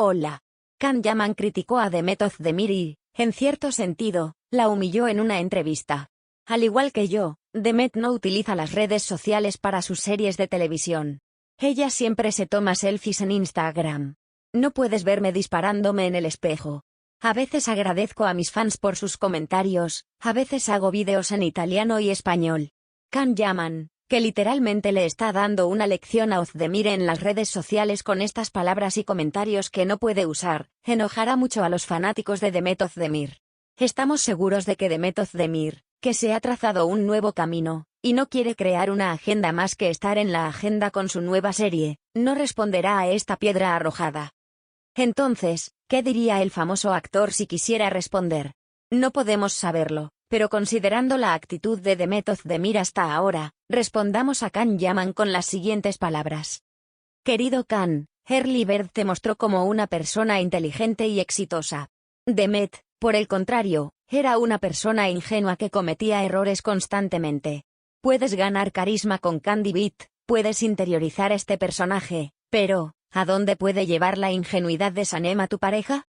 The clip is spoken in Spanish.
Hola. Can Yaman criticó a Demet Özdemir y, en cierto sentido, la humilló en una entrevista. Al igual que yo, Demet no utiliza las redes sociales para sus series de televisión. Ella siempre se toma selfies en Instagram. No puedes verme disparándome en el espejo. A veces agradezco a mis fans por sus comentarios, a veces hago vídeos en italiano y español. Can Yaman, que literalmente le está dando una lección a Ozdemir en las redes sociales con estas palabras y comentarios que no puede usar, enojará mucho a los fanáticos de Demet Ozdemir. Estamos seguros de que Demet Ozdemir, que se ha trazado un nuevo camino, y no quiere crear una agenda más que estar en la agenda con su nueva serie, no responderá a esta piedra arrojada. Entonces, ¿qué diría el famoso actor si quisiera responder? No podemos saberlo, pero considerando la actitud de Demet Ozdemir hasta ahora, respondamos a Khan Yaman con las siguientes palabras. Querido Khan, Early Bird te mostró como una persona inteligente y exitosa. Demet, por el contrario, era una persona ingenua que cometía errores constantemente. Puedes ganar carisma con Candy Beat, puedes interiorizar este personaje, pero, ¿a dónde puede llevar la ingenuidad de Sanem a tu pareja?